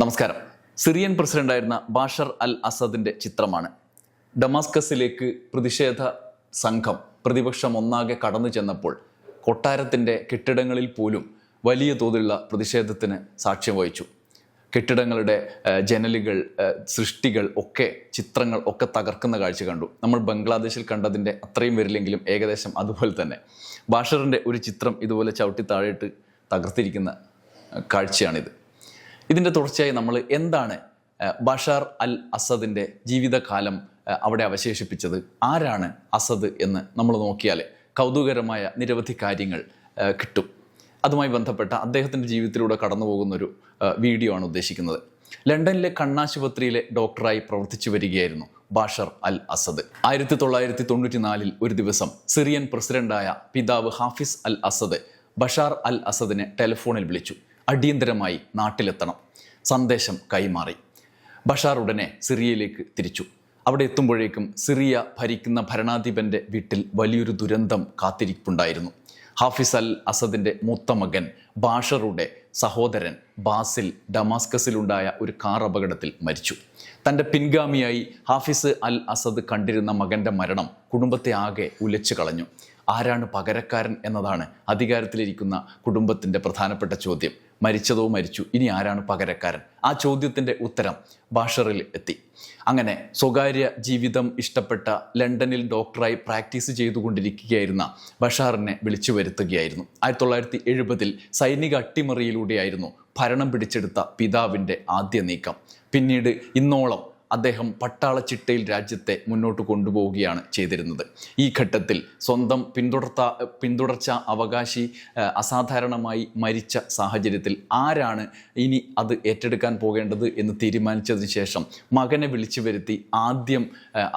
നമസ്കാരം. സിറിയൻ പ്രസിഡന്റായിരുന്ന Bashar al അസദിന്റെ ചിത്രമാണ്. ഡമാസ്കസിലേക്ക് പ്രതിഷേധ സംഘം പ്രതിപക്ഷം ഒന്നാകെ കടന്നു ചെന്നപ്പോൾ കൊട്ടാരത്തിന്റെ കെട്ടിടങ്ങളിൽ പോലും വലിയ തോതിലുള്ള പ്രതിഷേധത്തിന് സാക്ഷ്യം വഹിച്ചു. കെട്ടിടങ്ങളുടെ ജനലുകൾ സൃഷ്ടികൾ ഒക്കെ ചിത്രങ്ങൾ ഒക്കെ തകർക്കുന്ന കാഴ്ച കണ്ടു. നമ്മൾ ബംഗ്ലാദേശിൽ കണ്ടതിന്റെ അത്രയും വരില്ലെങ്കിലും ഏകദേശം അതുപോലെ തന്നെ. ബാഷറിന്റെ ഒരു ചിത്രം ഇതുപോലെ ചവിട്ടി താഴെയിട്ട് തകർത്തിരിക്കുന്ന കാഴ്ചയാണിത്. ഇതിന്റെ തുടർച്ചയായി നമ്മൾ എന്താണ് ബഷാർ അൽ അസദിന്റെ ജീവിതകാലം അവിടെ അവശേഷിപ്പിച്ചത്? ആരാണ് അസദ് എന്ന് നമ്മൾ നോക്കിയാൽ കൗതുകരമായ നിരവധി കാര്യങ്ങൾ കിട്ടും. അതുമായി ബന്ധപ്പെട്ട അദ്ദേഹത്തിന്റെ ജീവിതത്തിലൂടെ കടന്നു പോകുന്നൊരു വീഡിയോ ആണ് ഉദ്ദേശിക്കുന്നത്. ലണ്ടനിലെ കണ്ണാശുപത്രിയിലെ ഡോക്ടറായി പ്രവർത്തിച്ചു വരികയായിരുന്നു ബാഷർ അൽ അസദ്. ആയിരത്തി തൊള്ളായിരത്തി തൊണ്ണൂറ്റി നാലിൽ ഒരു ദിവസം സിറിയൻ പ്രസിഡന്റായ പിതാവ് Hafez al Assad Bashar al അസദിനെ ടെലിഫോണിൽ വിളിച്ചു. അടിയന്തരമായി നാട്ടിലെത്തണം. സന്ദേശം കൈമാറി. ബഷാർ ഉടനെ സിറിയയിലേക്ക് തിരിച്ചു. അവിടെ എത്തുമ്പോഴേക്കും സിറിയ ഭരിക്കുന്ന ഭരണാധിപന്റെ വീട്ടിൽ വലിയൊരു ദുരന്തം കാത്തിരിപ്പുണ്ടായിരുന്നു. ഹാഫിസ് അൽ അസദിന്റെ മൂത്ത മകൻ ബാഷറുടെ സഹോദരൻ ബാസിൽ ഡമാസ്കസിലുണ്ടായ ഒരു കാർ അപകടത്തിൽ മരിച്ചു. തന്റെ പിൻഗാമിയായി ഹാഫിസ് അൽ അസദ് കണ്ടിരുന്ന മകന്റെ മരണം കുടുംബത്തെ ആകെ ഉലച്ചു കളഞ്ഞു. ആരാണ് പകരക്കാരൻ എന്നതാണ് അധികാരത്തിലിരിക്കുന്ന കുടുംബത്തിന്റെ പ്രധാനപ്പെട്ട ചോദ്യം. മരിച്ചതോ മരിച്ചു. ഇനി ആരാണ് പകരക്കാരൻ? ആ ചോദ്യത്തിന്റെ ഉത്തരം ബാഷറിൽ എത്തി. അങ്ങനെ സ്വകാര്യ ജീവിതം ഇഷ്ടപ്പെട്ട ലണ്ടനിൽ ഡോക്ടറായി പ്രാക്ടീസ് ചെയ്തുകൊണ്ടിരിക്കുകയായിരുന്ന ബഷാറിനെ വിളിച്ചു വരുത്തുകയായിരുന്നു. ആയിരത്തി തൊള്ളായിരത്തി എഴുപതിൽ സൈനിക അട്ടിമറിയിലൂടെയായിരുന്നു ഭരണം പിടിച്ചെടുത്ത പിതാവിന്റെ ആദ്യ നീക്കം. പിന്നീട് ഇന്നോളം അദ്ദേഹം പട്ടാള ചിട്ടയിൽ രാജ്യത്തെ മുന്നോട്ട് കൊണ്ടുപോവുകയാണ് ചെയ്തിരുന്നത്. ഈ ഘട്ടത്തിൽ സ്വന്തം പിന്തുടർത്ത പിന്തുടർച്ച അവകാശി അസാധാരണമായി മരിച്ച സാഹചര്യത്തിൽ ആരാണ് ഇനി അത് ഏറ്റെടുക്കാൻ പോകേണ്ടത് എന്ന് തീരുമാനിച്ചതിന് ശേഷം മകനെ വിളിച്ചു വരുത്തി ആദ്യം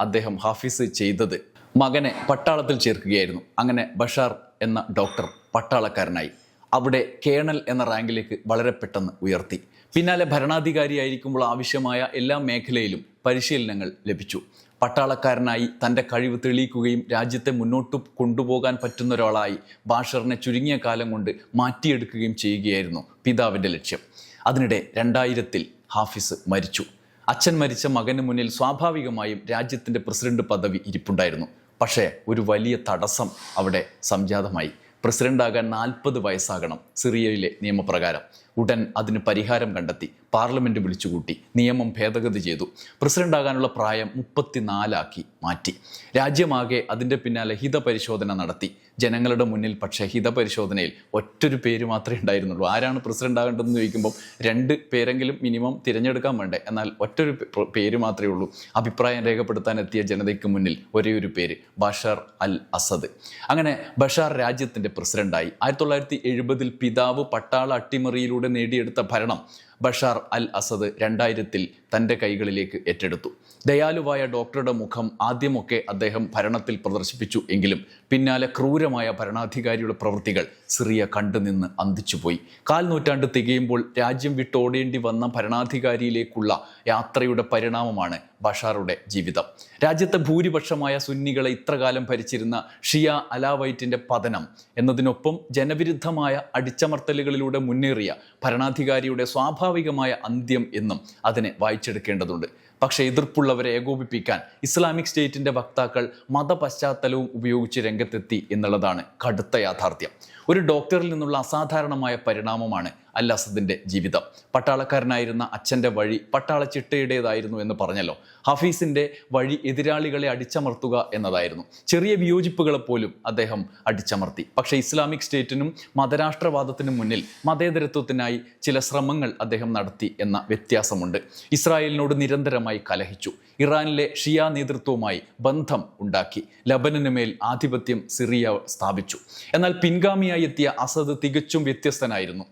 അദ്ദേഹം ഹാഫിസ് ചെയ്തത് മകനെ പട്ടാളത്തിൽ ചേർക്കുകയായിരുന്നു. അങ്ങനെ ബഷാർ എന്ന ഡോക്ടർ പട്ടാളക്കാരനായി. അവിടെ കേണൽ എന്ന റാങ്കിലേക്ക് വളരെ പെട്ടെന്ന് ഉയർത്തി. പിന്നാലെ ഭരണാധികാരിയായിരിക്കുമ്പോൾ ആവശ്യമായ എല്ലാ മേഖലയിലും പരിശീലനങ്ങൾ ലഭിച്ചു. പട്ടാളക്കാരനായി തന്റെ കഴിവ് തെളിയിക്കുകയും രാജ്യത്തെ മുന്നോട്ട് കൊണ്ടുപോകാൻ പറ്റുന്ന ഒരാളായി ബാഷറിനെ ചുരുങ്ങിയ കാലം കൊണ്ട് മാറ്റിയെടുക്കുകയും ചെയ്യുകയായിരുന്നു പിതാവിന്റെ ലക്ഷ്യം. അതിനിടെ രണ്ടായിരത്തിൽ ഹാഫിസ് മരിച്ചു. അച്ഛൻ മരിച്ച മകന് മുന്നിൽ സ്വാഭാവികമായും രാജ്യത്തിന്റെ പ്രസിഡന്റ് പദവി ഇരിപ്പുണ്ടായിരുന്നു. പക്ഷേ ഒരു വലിയ തടസ്സം അവിടെ സംജാതമായി. പ്രസിഡന്റാകാൻ നാൽപ്പത് വയസ്സാകണം സിറിയയിലെ നിയമപ്രകാരം. ഉടൻ അതിന് പരിഹാരം കണ്ടെത്തി. പാർലമെന്റ് വിളിച്ചുകൂട്ടി. നിയമം ഭേദഗതി ചെയ്തു. പ്രസിഡന്റാകാനുള്ള പ്രായം മുപ്പത്തിനാലാക്കി മാറ്റി. രാജ്യമാകെ അതിന്റെ പിന്നാലെ ഹിതപരിശോധന നടത്തി. ജനങ്ങളുടെ മുന്നിൽ പക്ഷേ ഹിതപരിശോധനയിൽ ഒറ്റൊരു പേര് മാത്രമേ ഉണ്ടായിരുന്നുള്ളൂ. ആരാണ് പ്രസിഡന്റ് ആകേണ്ടതെന്ന് ചോദിക്കുമ്പോൾ രണ്ട് പേരെങ്കിലും മിനിമം തിരഞ്ഞെടുക്കാൻ വേണ്ടേ? എന്നാൽ ഒറ്റൊരു പേര് മാത്രമേ ഉള്ളൂ. അഭിപ്രായം രേഖപ്പെടുത്താൻ എത്തിയ ജനതയ്ക്ക് മുന്നിൽ ഒരേ ഒരു പേര് ബഷാർ അൽ അസദ്. അങ്ങനെ ബഷാർ രാജ്യത്തിന്റെ പ്രസിഡന്റായി. ആയിരത്തി തൊള്ളായിരത്തി എഴുപതിൽ പിതാവ് പട്ടാള അട്ടിമറിയിലൂടെ നേടിയെടുത്ത ഭരണം. ബഷാർ അൽ അസദ് രണ്ടായിരത്തിൽ തന്റെ കൈകളിലേക്ക് ഏറ്റെടുത്തു. ദയാലുവായ ഡോക്ടറുടെ മുഖം ആദ്യമൊക്കെ അദ്ദേഹം ഭരണത്തിൽ പ്രദർശിപ്പിച്ചു എങ്കിലും പിന്നാലെ ക്രൂരമായ ഭരണാധികാരിയുടെ പ്രവൃത്തികൾ സിറിയ കണ്ടുനിന്ന് അന്തിച്ചുപോയി. കാൽ നൂറ്റാണ്ട് തികയുമ്പോൾ രാജ്യം വിട്ടോടേണ്ടി വന്ന ഭരണാധികാരിയിലേക്കുള്ള യാത്രയുടെ പരിണാമമാണ് ബഷാറുടെ ജീവിതം. രാജ്യത്തെ ഭൂരിപക്ഷമായ സുന്നികളെ ഇത്രകാലം ഭരിച്ചിരുന്ന ഷിയ അലാവൈറ്റിന്റെ പതനം എന്നതിനൊപ്പം ജനവിരുദ്ധമായ അടിച്ചമർത്തലുകളിലൂടെ മുന്നേറിയ ഭരണാധികാരിയുടെ സ്വാഭാവികമായ അന്ത്യം എന്നും അതിനെ വായിച്ചെടുക്കേണ്ടതുണ്ട്. പക്ഷേ എതിർപ്പുള്ളവരെ ഏകോപിപ്പിക്കാൻ ഇസ്ലാമിക് സ്റ്റേറ്റിന്റെ വക്താക്കൾ മതപശ്ചാത്തലവും ഉപയോഗിച്ച് രംഗത്തെത്തി എന്നുള്ളതാണ് കടുത്ത യാഥാർത്ഥ്യം. ഒരു ഡോക്ടറിൽ നിന്നുള്ള അസാധാരണമായ പരിണാമമാണ് അൽ അസദിന്റെ ജീവിതം. പട്ടാളക്കാരനായിരുന്ന അച്ഛന്റെ വഴി പട്ടാള ചിട്ടയുടേതായിരുന്നു എന്ന് പറഞ്ഞല്ലോ. ഹഫീസിന്റെ വഴി എതിരാളികളെ അടിച്ചമർത്തുക എന്നതായിരുന്നു. ചെറിയ വിയോജിപ്പുകളെ പോലും അദ്ദേഹം അടിച്ചമർത്തി. പക്ഷേ ഇസ്ലാമിക് സ്റ്റേറ്റിനും മതരാഷ്ട്രവാദത്തിനും മുന്നിൽ മതേതരത്വത്തിനായി ചില ശ്രമങ്ങൾ അദ്ദേഹം നടത്തി എന്ന വ്യത്യാസമുണ്ട്. ഇസ്രായേലിനോട് നിരന്തരമായി കലഹിച്ചു. ഇറാനിലെ ഷിയ നേതൃത്വവുമായി ബന്ധം ഉണ്ടാക്കി. ലബനന് മേൽ ആധിപത്യം സിറിയ സ്ഥാപിച്ചു. എന്നാൽ പിൻഗാമിയായി എത്തിയ അസദ് തികച്ചും വ്യത്യസ്തനായിരുന്നു.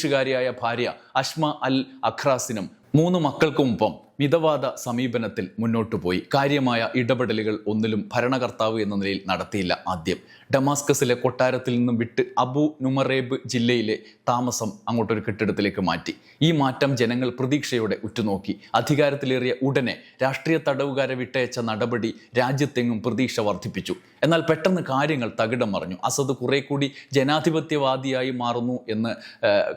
ബ്രിട്ടീഷുകാരിയായ ഭാര്യ അഷ്മ അൽ അഖ്രാസിനും മൂന്ന് മക്കൾക്കുമൊപ്പം മിതവാദ സമീപനത്തിൽ മുന്നോട്ടു പോയി. കാര്യമായ ഇടപെടലുകൾ ഒന്നിലും ഭരണകർത്താവ് എന്ന നിലയിൽ നടത്തിയില്ല ആദ്യം. ഡമാസ്കസിലെ കൊട്ടാരത്തിൽ നിന്നും വിട്ട് അബു നുമറേബ് ജില്ലയിലെ താമസം അങ്ങോട്ടൊരു കെട്ടിടത്തിലേക്ക് മാറ്റി. ഈ മാറ്റം ജനങ്ങൾ പ്രതീക്ഷയോടെ ഉറ്റുനോക്കി. അധികാരത്തിലേറിയ ഉടനെ രാഷ്ട്രീയ തടവുകാരെ വിട്ടയച്ച നടപടി രാജ്യത്തെങ്ങും പ്രതീക്ഷ വർദ്ധിപ്പിച്ചു. എന്നാൽ പെട്ടെന്ന് കാര്യങ്ങൾ തകിടം മറിഞ്ഞു. അസദ് കുറെ കൂടി ജനാധിപത്യവാദിയായി മാറുന്നു എന്ന്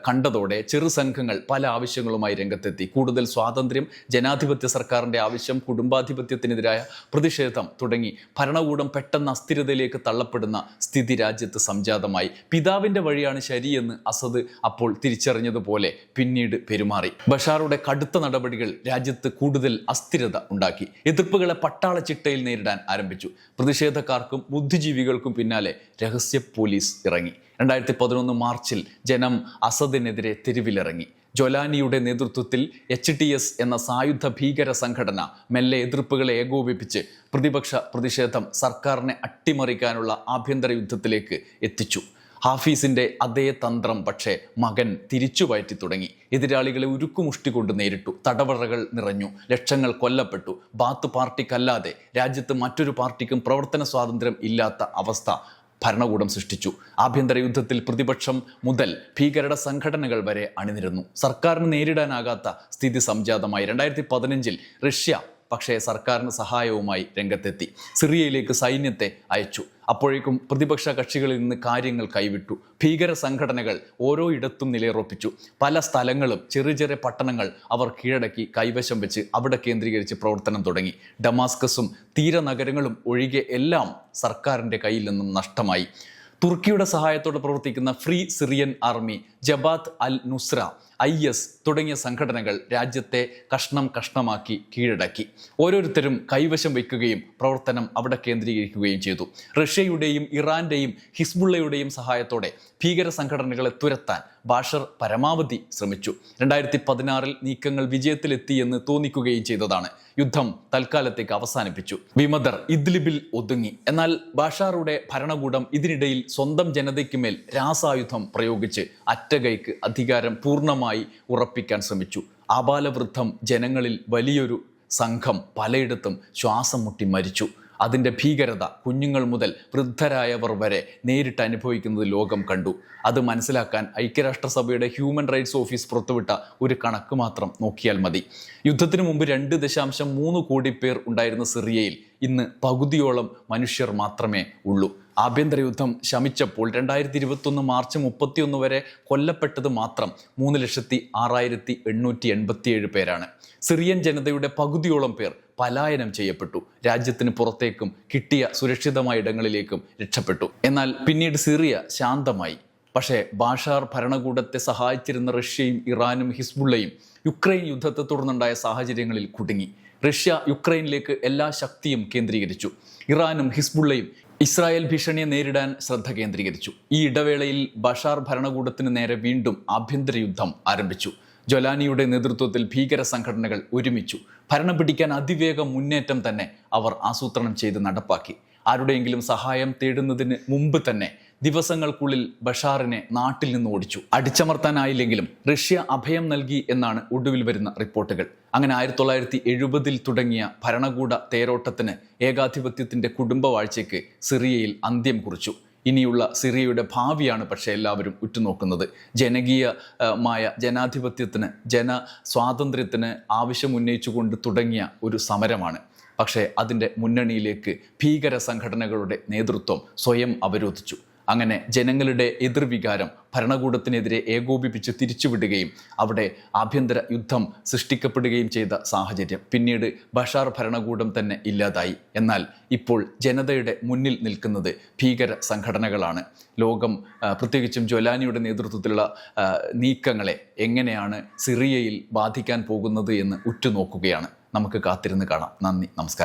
കണ്ടതോടെ ചെറു സംഘങ്ങൾ പല ആവശ്യങ്ങളുമായി രംഗത്തെത്തി. കൂടുതൽ സ്വാതന്ത്ര്യം ജനാധിപത്യ സർക്കാരിന്റെ ആവശ്യം കുടുംബാധിപത്യത്തിനെതിരായ പ്രതിഷേധം തുടങ്ങി. ഭരണകൂടം പെട്ടെന്ന് അസ്ഥിരതയിലേക്ക് തള്ളപ്പെടുന്ന സ്ഥിതി രാജ്യത്ത് സംജാതമായി. പിതാവിന്റെ വഴിയാണ് ശരിയെന്ന് അസദ് അപ്പോൾ തിരിച്ചറിഞ്ഞതുപോലെ പിന്നീട് പെരുമാറി. ബഷാറുടെ കടുത്ത നടപടികൾ രാജ്യത്ത് കൂടുതൽ അസ്ഥിരത ഉണ്ടാക്കി. എതിർപ്പുകളെ പട്ടാള ചിട്ടയിൽ നേരിടാൻ ആരംഭിച്ചു. പ്രതിഷേധക്കാർക്കും ബുദ്ധിജീവികൾക്കും പിന്നാലെ രഹസ്യ പോലീസ് ഇറങ്ങി. രണ്ടായിരത്തി പതിനൊന്ന് മാർച്ചിൽ ജനം അസദിനെതിരെ തെരുവിലിറങ്ങി. ജൊലാനിയുടെ നേതൃത്വത്തിൽ എച്ച് ടി എസ് എന്ന സായുധ ഭീകര സംഘടന മെല്ലെ എതിർപ്പുകളെ ഏകോപിപ്പിച്ച് പ്രതിപക്ഷ പ്രതിഷേധം സർക്കാരിനെ അട്ടിമറിക്കാനുള്ള ആഭ്യന്തര യുദ്ധത്തിലേക്ക് എത്തിച്ചു. ഹാഫീസിന്റെ അതേ തന്ത്രം പക്ഷേ മകൻ തിരിച്ചു വയറ്റി തുടങ്ങി. എതിരാളികളെ ഉരുക്കുമുഷ്ടി കൊണ്ട് നേരിട്ടു. തടവറകൾ നിറഞ്ഞു. ലക്ഷങ്ങൾ കൊല്ലപ്പെട്ടു. ബാത്ത് പാർട്ടിക്കല്ലാതെ രാജ്യത്ത് മറ്റൊരു പാർട്ടിക്കും പ്രവർത്തന സ്വാതന്ത്ര്യം ഇല്ലാത്ത അവസ്ഥ ഭരണകൂടം സൃഷ്ടിച്ചു. ആഭ്യന്തര യുദ്ധത്തിൽ പ്രതിപക്ഷം മുതൽ ഭീകരട സംഘടനകൾ വരെ അണിനിരന്നു. സർക്കാരിന് നേരിടാനാകാത്ത സ്ഥിതി സംജാതമായി. രണ്ടായിരത്തി പതിനഞ്ചിൽ റഷ്യ പക്ഷേ സർക്കാരിന് സഹായവുമായി രംഗത്തെത്തി. സിറിയയിലേക്ക് സൈന്യത്തെ അയച്ചു. അപ്പോഴേക്കും പ്രതിപക്ഷ കക്ഷികളിൽ നിന്ന് കാര്യങ്ങൾ കൈവിട്ടു. ഭീകര സംഘടനകൾ ഓരോ ഇടത്തും നിലയുറപ്പിച്ചു. പല സ്ഥലങ്ങളും ചെറിയ ചെറിയ പട്ടണങ്ങൾ അവർ കീഴടക്കി കൈവശം വെച്ച് അവിടെ കേന്ദ്രീകരിച്ച് പ്രവർത്തനം തുടങ്ങി. ഡമാസ്കസും തീരനഗരങ്ങളും ഒഴികെ എല്ലാം സർക്കാരിന്റെ കയ്യിൽ നിന്നും നഷ്ടമായി. തുർക്കിയുടെ സഹായത്തോടെ പ്രവർത്തിക്കുന്ന free Syrian army Jabhat al Nusra I S തുടങ്ങിയ സംഘടനകൾ രാജ്യത്തെ കഷ്ണം കഷ്ണമാക്കി കീഴടക്കി. ഓരോരുത്തരും കൈവശം വയ്ക്കുകയും പ്രവർത്തനം അവിടെ കേന്ദ്രീകരിക്കുകയും ചെയ്തു. റഷ്യയുടെയും ഇറാന്റെയും ഹിസ്ബുള്ളയുടെയും സഹായത്തോടെ ഭീകര സംഘടനകളെ തുരത്താൻ ബാഷർ പരമാവധി ശ്രമിച്ചു. രണ്ടായിരത്തി പതിനാറിൽ നീക്കങ്ങൾ വിജയത്തിലെത്തി എന്ന് തോന്നിക്കുകയും ചെയ്തതാണ്. യുദ്ധം തൽക്കാലത്തേക്ക് അവസാനിപ്പിച്ചു. വിമതർ ഇദ്ലിബിൽ ഒതുങ്ങി. എന്നാൽ ബാഷാറുടെ ഭരണകൂടം ഇതിനിടയിൽ സ്വന്തം ജനതയ്ക്കുമേൽ രാസായുധം പ്രയോഗിച്ച് അറ്റകൈക്ക് അധികാരം പൂർണമായി ഉറപ്പിക്കാൻ ശ്രമിച്ചു. ആബാലവൃദ്ധം ജനങ്ങളിൽ വലിയൊരു സംഘം പലയിടത്തും ശ്വാസം മുട്ടി മരിച്ചു. അതിന്റെ ഭീകരത കുഞ്ഞുങ്ങൾ മുതൽ വൃദ്ധരായവർ വരെ നേരിട്ട് അനുഭവിക്കുന്നത് ലോകം കണ്ടു. അത് മനസ്സിലാക്കാൻ ഐക്യരാഷ്ട്രസഭയുടെ ഹ്യൂമൻ റൈറ്റ്സ് ഓഫീസ് പുറത്തുവിട്ട ഒരു കണക്ക് മാത്രം നോക്കിയാൽ മതി. യുദ്ധത്തിന് മുമ്പ് രണ്ട് ദശാംശം മൂന്ന് കോടി പേർ ഉണ്ടായിരുന്ന സിറിയയിൽ ഇന്ന് പകുതിയോളം മനുഷ്യർ മാത്രമേ ഉള്ളൂ. ആഭ്യന്തര യുദ്ധം ശമിച്ചപ്പോൾ രണ്ടായിരത്തി ഇരുപത്തൊന്ന് മാർച്ച് മുപ്പത്തിയൊന്ന് വരെ കൊല്ലപ്പെട്ടത് മാത്രം മൂന്ന് ലക്ഷത്തി ആറായിരത്തി എണ്ണൂറ്റി എൺപത്തിയേഴ് പേരാണ്. സിറിയൻ ജനതയുടെ പകുതിയോളം പേർ പലായനം ചെയ്യപ്പെട്ടു. രാജ്യത്തിന് പുറത്തേക്കും കിട്ടിയ സുരക്ഷിതമായ ഇടങ്ങളിലേക്കും രക്ഷപ്പെട്ടു. എന്നാൽ പിന്നീട് സിറിയ ശാന്തമായി. പക്ഷേ ബാഷാർ ഭരണകൂടത്തെ സഹായിച്ചിരുന്ന റഷ്യയും ഇറാനും ഹിസ്ബുള്ളയും യുക്രൈൻ യുദ്ധത്തെ തുടർന്നുണ്ടായ സാഹചര്യങ്ങളിൽ കുടുങ്ങി. റഷ്യ യുക്രൈനിലേക്ക് എല്ലാ ശക്തിയും കേന്ദ്രീകരിച്ചു. ഇറാനും ഹിസ്ബുള്ളയും ഇസ്രായേൽ ഭീഷണിയെ നേരിടാൻ ശ്രദ്ധ കേന്ദ്രീകരിച്ചു. ഈ ഇടവേളയിൽ ബഷാർ ഭരണകൂടത്തിന് നേരെ വീണ്ടും ആഭ്യന്തര യുദ്ധം ആരംഭിച്ചു. ജൊലാനിയുടെ നേതൃത്വത്തിൽ ഭീകര സംഘടനകൾ ഒരുമിച്ചു. ഭരണം പിടിക്കാൻ അതിവേഗ മുന്നേറ്റം തന്നെ അവർ ആസൂത്രണം ചെയ്ത് നടപ്പാക്കി. ആരുടെയെങ്കിലും സഹായം തേടുന്നതിന് മുമ്പ് തന്നെ ദിവസങ്ങൾക്കുള്ളിൽ ബഷാറിനെ നാട്ടിൽ നിന്ന് ഓടിച്ചു. അടിച്ചമർത്താനായില്ലെങ്കിലും റഷ്യ അഭയം നൽകി എന്നാണ് ഒടുവിൽ വരുന്ന റിപ്പോർട്ടുകൾ. അങ്ങനെ ആയിരത്തി തൊള്ളായിരത്തി എഴുപതിൽ തുടങ്ങിയ ഭരണകൂട തേരോട്ടത്തിന് ഏകാധിപത്യത്തിന്റെ കുടുംബവാഴ്ചയ്ക്ക് സിറിയയിൽ അന്ത്യം കുറിച്ചു. ഇനിയുള്ള സിറിയയുടെ ഭാവിയാണ് പക്ഷേ എല്ലാവരും ഉറ്റുനോക്കുന്നത്. ജനകീയമായ ജനാധിപത്യത്തിന് ജന സ്വാതന്ത്ര്യത്തിന് ആവശ്യമുന്നയിച്ചുകൊണ്ട് തുടങ്ങിയ ഒരു സമരമാണ്. പക്ഷേ അതിന്റെ മുന്നണിയിലേക്ക് ഭീകര സംഘടനകളുടെ നേതൃത്വം സ്വയം അവരോധിച്ചു. അങ്ങനെ ജനങ്ങളുടെ എതിർവികാരം ഭരണകൂടത്തിനെതിരെ ഏകോപിപ്പിച്ച് തിരിച്ചുവിടുകയും അവിടെ ആഭ്യന്തര യുദ്ധം സൃഷ്ടിക്കപ്പെടുകയും ചെയ്ത സാഹചര്യം പിന്നീട് ബഷാർ ഭരണകൂടം തന്നെ ഇല്ലാതായി. എന്നാൽ ഇപ്പോൾ ജനതയുടെ മുന്നിൽ നിൽക്കുന്നത് ഭീകര സംഘടനകളാണ്. ലോകം പ്രത്യേകിച്ചും ജൊലാനിയുടെ നേതൃത്വത്തിലുള്ള നീക്കങ്ങളെ എങ്ങനെയാണ് സിറിയയിൽ ബാധിക്കാൻ പോകുന്നത് എന്ന് ഉറ്റുനോക്കുകയാണ്. നമുക്ക് കാത്തിരുന്ന് കാണാം. നന്ദി നമസ്കാരം.